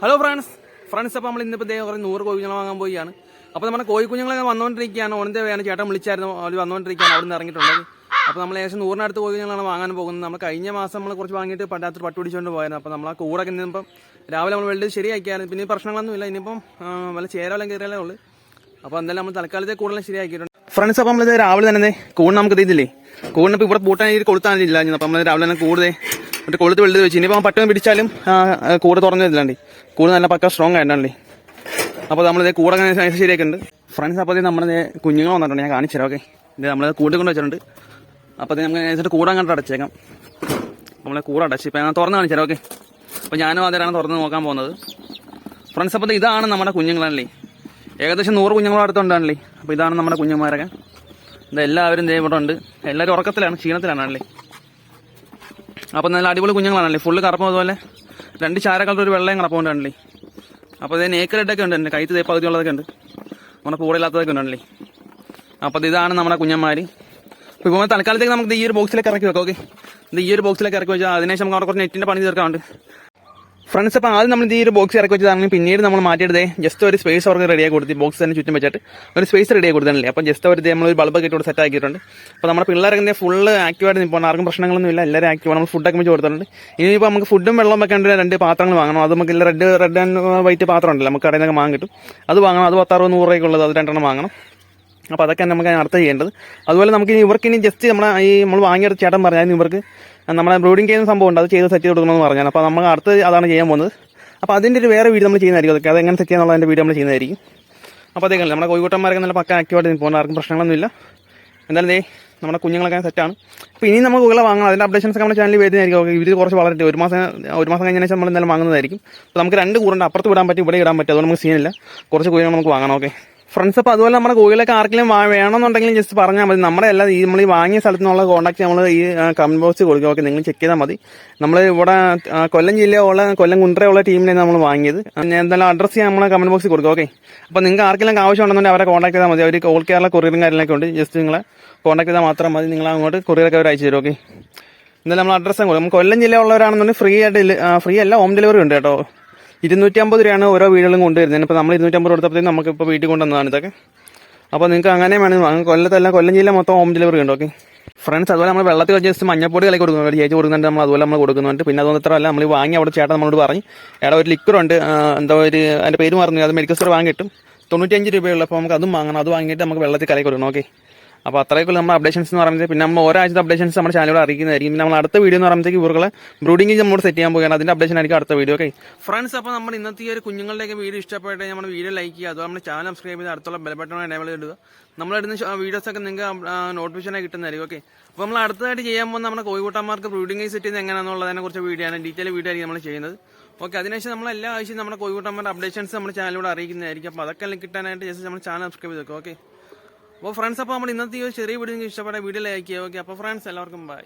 Friends friends അപ്പോൾ നമ്മൾ ഇന്നിപ്പോൾ ഇതേ കുറേ നൂറ് കോഴിക്കുഞ്ഞുങ്ങളെ വാങ്ങാൻ പോവുകയാണ്. അപ്പോൾ നമ്മുടെ കോഴിക്കുഞ്ഞുങ്ങളെ വന്നുകൊണ്ടിരിക്കുകയാണ് ഓണത്തെ വേണം ചേട്ടൻ വിളിച്ചായിരുന്നു. അവർ വന്നുകൊണ്ടിരിക്കുകയാണ് അവിടെ നിന്ന് ഇറങ്ങിയിട്ടുള്ളത്. അപ്പോൾ നമ്മൾ ഏകദേശം നൂറിനടുത്ത് കോഴിക്കുഞ്ഞുങ്ങളാണ് വാങ്ങാൻ പോകുന്നത്. നമ്മൾ കഴിഞ്ഞ മാസം നമ്മൾ കുറച്ച് വാങ്ങിയിട്ട് പണ്ടാത്ത പട്ട് പിടിച്ചുകൊണ്ട് പോയായിരുന്നു. അപ്പോൾ നമ്മൾ ആ കൂടൊക്കെ നിന്നിപ്പം രാവിലെ നമ്മൾ വെള്ളി ശരിയാക്കിയായിരുന്നു. പിന്നെ പ്രശ്നങ്ങളൊന്നുമില്ല ഇനിയിപ്പം വല്ല ചേരാവെല്ലാം കയറിയാലേ ഉള്ളൂ. അപ്പോൾ എന്തായാലും നമ്മൾ തൽക്കാലത്തെ കൂടുതലും ശരിയാക്കിയിട്ടുണ്ട്. ഫ്രണ്ട്സ് അപ്പോൾ നമ്മളിത് രാവിലെ തന്നെ കൂട് നമുക്ക് തീയില്ലേ കൂടിന് ഇപ്പോൾ ഇവിടെ പൂട്ടാൻ കൊടുത്താൽ കൊളുത്താനില്ല അപ്പോൾ നമ്മൾ രാവിലെ തന്നെ കൂടുതൽ എന്നിട്ട് കൊളുത്ത് വെള്ളി വെച്ച് ഇനിയിപ്പോൾ പട്ടും പിടിച്ചാലും കൂടെ തുറന്നു കൂട് കൂടെ നല്ല പക്ക സ്ട്രോങ് ആയിട്ടാണല്ലേ അപ്പോൾ നമ്മളിത് കൂടെ അങ്ങനെ ശരിയാക്കുന്നുണ്ട് ഫ്രണ്ട്സ് അപ്പോൾ നമ്മുടെ കുഞ്ഞുങ്ങൾ വന്നിട്ടുണ്ട് ഞാൻ കാണിച്ചു തരാം ഓക്കെ. ഇത് നമ്മൾ കൂട്ടി കൊണ്ട് വെച്ചിട്ടുണ്ട്. അപ്പോൾ നമുക്ക് വെച്ചിട്ട് കൂടെ അങ്ങോട്ട് അടച്ചേക്കാം. നമ്മളെ കൂടെ അടച്ച് ഇപ്പം ഞാൻ തുറന്ന് കാണിച്ചു തരാം ഓക്കെ. അപ്പോൾ ഞാനും അതിലാണ് തുറന്ന് നോക്കാൻ പോകുന്നത്. ഫ്രണ്ട്സ് അപ്പോൾ ഇതാണ് നമ്മുടെ കുഞ്ഞുങ്ങളാണല്ലേ ഏകദേശം നൂറ് കുഞ്ഞുങ്ങളും അടുത്തുണ്ടാണല്ലേ അപ്പോൾ ഇതാണ് നമ്മുടെ കുഞ്ഞുമാരൊക്കെ ഇത് എല്ലാവരും ദേ ഇവിടെ ഉണ്ട്. എല്ലാവരും ഉറക്കത്തിലാണ് ക്ഷീണത്തിലാണല്ലേ അപ്പോൾ നല്ല അടിപൊളി കുഞ്ഞുങ്ങളാണല്ലേ? ഫുള്ള് കറപ്പം അതുപോലെ. രണ്ട് ചാര കളർ ഒരു വെള്ളയും കറപ്പുണ്ടാണല്ലേ അപ്പോൾ ഇത് നേക്ക് റെഡൊക്കെ ഉണ്ട് എന്റെ കൈത്ത് തേപ്പ് പകുതി ഉള്ളതൊക്കെ ഉണ്ട്. നമ്മുടെ കൂടെ ഇല്ലാത്തതൊക്കെ ഉണ്ടല്ലേ അപ്പോൾ ഇതാണ് നമ്മുടെ കുഞ്ഞന്മാർ അപ്പോൾ ഇപ്പോൾ തൽക്കാലത്തേക്ക് നമുക്ക് ഈ ഒരു ബോക്സിലേക്ക് ഇറക്കി വെക്കാം ഓക്കെ ഈ ഒരു ബോക്സിലേക്ക് ഇറക്കി വെച്ചാൽ അതിനുശേഷം നമുക്ക് അവിടെ കുറച്ച് നെറ്റിന്റെ പണി തീർക്കാനുണ്ട്. ഫ്രണ്ട്സ് അപ്പോൾ ആദ്യം നമ്മൾ ഈ ഒരു ബോക്സ് ഇറക്കി വെച്ചതാണെങ്കിൽ പിന്നീട് നമ്മൾ മാറ്റിയെടുത്തേ ജസ്റ്റ് ഒരു സ്പേസ് അവർക്ക് റെഡിയായി കൊടുത്ത് ബോക്സ് തന്നെ ചുറ്റും വെച്ചിട്ട് ഒരു സ്പേസ് റെഡിയായി കൊടുത്തിട്ടില്ലേ അപ്പം ജസ്റ്റ് അവർ നമ്മൾ ഒരു ബൾബ് ഇട്ട് സെറ്റ് ആക്കിയിട്ടുണ്ട്. അപ്പോൾ നമ്മുടെ പിള്ളേരൊക്കെ ഫുള്ള് ആക്റ്റീവായിട്ട് നിൽപ്പോൾ ആർക്കും പ്രശ്നങ്ങളൊന്നും ഇല്ല. എല്ലാവരും ആക്റ്റീവാണ് നമ്മൾ ഫുഡൊക്കെ വെച്ച് കൊടുത്തിട്ടുണ്ട്. ഇനിയിപ്പോൾ നമുക്ക് ഫുഡും വെള്ളം വെക്കേണ്ട രണ്ട് പാത്രങ്ങൾ വാങ്ങണം. അത് നമുക്ക് റെഡ് റെഡ് ആൻഡ് വൈറ്റ് പാത്രം ഉണ്ടല്ലോ. നമുക്ക് കടയിൽ നിന്നൊക്കെ വാങ്ങാൻ കിട്ടും അത് വാങ്ങണം. അത് പത്താറുപത് നൂറ് രൂപയ്ക്കുള്ളത് അത് രണ്ടെണ്ണം വാങ്ങണം. അപ്പോൾ അതൊക്കെ നമുക്ക് അർത്ഥം ചെയ്യേണ്ടത്. അതുപോലെ നമുക്ക് ഇവർക്ക് ഇനി ജസ്റ്റ് നമ്മുടെ ഈ നമ്മൾ വാങ്ങിയെടുത്ത ചേട്ടൻ പറഞ്ഞാൽ ഇവർക്ക് നമ്മുടെ ബ്രൂഡിങ് ചെയ്യുന്ന സംഭവം ഉണ്ട് അത് ചെയ്ത് സെറ്റ് ചെയ്ത് കൊടുക്കണമെന്ന് പറഞ്ഞാൽ അപ്പോൾ നമ്മൾ അടുത്ത് അതാണ് ചെയ്യാൻ പോകുന്നത്. അപ്പോൾ അതിന്റെ ഒരു വേറെ വീഡിയോ നമ്മൾ ചെയ്യുന്നതായിരിക്കും അതൊക്കെ. അത് എങ്ങനെ സെറ്റ് ചെയ്യാന്നുള്ളതിന്റെ വീഡിയോ നമ്മൾ ചെയ്യുന്നതായിരിക്കും. അപ്പോൾ അതേ നമ്മുടെ കോഴിക്കോട്ടന്മാരൊക്കെ നല്ല പക്ക ആക്റ്റീവായിട്ട് പോകുന്ന ആർക്കും പ്രശ്നങ്ങളൊന്നുമില്ല. എന്തായാലും ദേ നമ്മുടെ കുഞ്ഞുങ്ങളൊക്കെ സെറ്റാണ് അപ്പോൾ ഇനി നമുക്ക് ഉള്ള വാങ്ങണം. അതിന്റെ അപ്ഡേഷൻസ് നമ്മുടെ ചാനലിൽ വരുന്നതായിരിക്കും. ഇവർ കുറച്ച് വളരട്ടെ. ഒരു മാസം ഒരു മാസം കഴിഞ്ഞ നമ്മൾ എന്തായാലും വാങ്ങുന്നതായിരിക്കും. അപ്പോൾ നമുക്ക് രണ്ട് കൂടുണ്ട് അപ്പുറത്ത് വിടാൻ പറ്റും ഇവിടെ ഇടാൻ പറ്റും. അതുകൊണ്ട് നമുക്ക് സീനില്ല കുറച്ച് കുഞ്ഞുങ്ങൾ നമുക്ക് വാങ്ങണം. ഓക്കെ. ഫ്രണ്ട്സ് അപ്പോൾ അതുപോലെ നമ്മുടെ കോഴികളൊക്കെ ആർക്കെങ്കിലും വേണമെന്നുണ്ടെങ്കിലും ജസ്റ്റ് പറഞ്ഞാൽ മതി. നമ്മുടെ എല്ലാം ഈ നമ്മൾ ഈ വാങ്ങിയ സ്ഥലത്തു നിന്നുള്ള കോൺടാക്ട് നമ്മൾ ഈ കമന്റ് ബോക്സ് കൊടുക്കുക ഓക്കെ നിങ്ങൾ ചെക്ക് ചെയ്താൽ മതി. നമ്മൾ ഇവിടെ കൊല്ലം കൊല്ലം ജില്ലയുള്ള കൊല്ലം കുണ്ടറയുള്ള ടീമിനെയാണ് നമ്മൾ വാങ്ങിയത്. എന്തായാലും അഡ്രസ്സ് ചെയ്യാൻ നമ്മളെ കമന്റ് ബോക്സിൽ കൊടുക്കുക ഓക്കെ. അപ്പോൾ നിങ്ങൾക്ക് ആർക്കെങ്കിലും ആവശ്യമുണ്ടെന്നുണ്ടെങ്കിൽ അവരെ കോൺടാക്ട് ചെയ്താൽ മതി. അവർ ഓൾ കേരള കൊറിയറും കാര്യങ്ങളൊക്കെ ഉണ്ട്. ജസ്റ്റ് നിങ്ങളെ കോൺടാക്ട് ചെയ്താൽ മാത്രം മതി. നിങ്ങൾ അങ്ങോട്ട് കൊറിയറൊക്കെ അവർ അയച്ചു തരും. ഓക്കെ. എന്തായാലും നമ്മൾ അഡ്രസ്സ് കൊടുക്കും. കൊല്ലം ജില്ല ഉള്ളവരാണെന്നുണ്ടെങ്കിൽ ഫ്രീ ആയിട്ട് ഫ്രീ അല്ല ഹോം ഡെലിവറി ഉണ്ട് കേട്ടോ. ഇരുന്നൂറ്റി അമ്പത് രൂപയാണ് ഓരോ വീടുകളും കൊണ്ടുവരുന്നത്. ഇപ്പോൾ നമ്മൾ ഇരുന്നൂറ്റി അമ്പത് കൊടുത്തപ്പോഴത്തേക്കും നമുക്ക് ഇപ്പോൾ വീട്ടിൽ കൊണ്ടുവന്നതാണ് ഇതൊക്കെ. അപ്പോൾ നിങ്ങൾക്ക് അങ്ങനെ വേണമെങ്കിൽ കൊല്ലത്തല്ല കൊല്ലം ജില്ല മൊത്തം ഹോം ഡെലിവറി ഉണ്ട് ഓക്കെ ഫ്രണ്ട്സ് അതുപോലെ നമ്മൾ വെള്ളത്തിൽ ജസ്റ്റ് മഞ്ഞപ്പൊടി കളി കൊടുക്കുന്നുണ്ട് ചേച്ചി കൊടുക്കുന്നുണ്ട് നമ്മൾ അതുപോലെ നമ്മൾ കൊടുക്കുന്നുണ്ട് പിന്നെ അതൊന്നും ഇത്ര അല്ല നമ്മൾ വാങ്ങി അവിടെ ചേട്ടൻ നമ്മളോട് പറഞ്ഞു എടാ ഒരു ലിക്വിഡ് ഉണ്ട്. എന്താ ഒരു അതിന്റെ പേര് പറഞ്ഞു അത് മെഡിക്കൽ സ്റ്റോർ വാങ്ങിയിട്ടും. തൊണ്ണൂറ്റഞ്ച് രൂപയുള്ള അപ്പോൾ നമുക്ക് അതും വാങ്ങണം. അത് വാങ്ങിയിട്ട് നമുക്ക് വെള്ളത്തിൽ കലക്കി കൊടുക്കണം ഓക്കെ അപ്പോൾ അത്രയൊക്കെ നമ്മൾ അപ്ഡേഷൻസ് എന്ന് പറയുന്നത്. പിന്നെ നമ്മൾ ഒരാഴ്ചത്തെ അപ്ഡേഷൻസ് നമ്മുടെ ചാനലിൽ അറിയിക്കുന്നതായിരിക്കും. പിന്നെ നമ്മൾ അടുത്ത വീഡിയോ എന്ന് പറയുമ്പോഴത്തേക്ക് ഇവർക്കുള്ള ബ്രൂഡിംഗ് നമ്മൾ സെറ്റ് ചെയ്യാൻ പോകുകയാണ് അതിന്റെ അപ്ഡേഷൻ ആയിരിക്കും അടുത്ത വീഡിയോ ഓക്കെ ഫ്രണ്ട്സ് അപ്പോൾ നമ്മൾ ഇന്നത്തെ ഈ ഒരു കുഞ്ഞുങ്ങളുടെയൊക്കെ വീഡിയോ ഇഷ്ടപ്പെട്ട് നമ്മുടെ വീഡിയോ ലൈക്ക് ചെയ്യുക. അതുപോലെ നമ്മുടെ ചാനൽ സബ്സ്ക്രൈബ് ചെയ്ത് അടുത്തുള്ള ബെൽബട്ടൺ എനേബിൾ ഇടുക നമ്മളിടുന്ന വീഡിയോസ് ഒക്കെ നിങ്ങൾക്ക് നോട്ടിഫിക്കേഷനായി കിട്ടുന്നതായിരിക്കും ഓക്കെ അപ്പോൾ നമ്മൾ അടുത്തതായിട്ട് ചെയ്യാൻ പോകുന്ന നമ്മുടെ കോഴിക്കോട്ടന്മാർക്ക് ബ്രൂഡിംഗ് സെറ്റ് ചെയ്യുന്നത് എങ്ങനെയാണെന്നുള്ളതിനെ കുറിച്ച് വീഡിയോ ആണ്. ഡീറ്റെയിൽ വീഡിയോ ആയിരിക്കും നമ്മൾ ചെയ്യുന്നത്. ഓക്കെ അതിനുശേഷം നമ്മൾ എല്ലാ ആഴ്ചയും നമ്മുടെ കോഴിക്കോട്ടന്മാരുടെ അപ്ഡേഷൻസ് നമ്മുടെ ചാനലിലൂടെ അറിയിക്കുന്നതായിരിക്കും. അപ്പോൾ അതൊക്കെ കിട്ടാനായിട്ട് ജസ്റ്റ് നമ്മൾ ചാനൽ സബ്സ്ക്രൈബ് ചെയ്ത് ഓക്കെ അപ്പോൾ ഫ്രണ്ട്സ് അപ്പോൾ നമ്മൾ ഇന്നത്തെ ഈ ചെറിയ വീഡിയോ നിങ്ങൾക്ക് ഇഷ്ടപ്പെട്ട വീഡിയോ ലൈക്ക് ചെയ്യുക ഓക്കെ അപ്പോൾ ഫ്രണ്ട്സ് എല്ലാവർക്കും ബൈ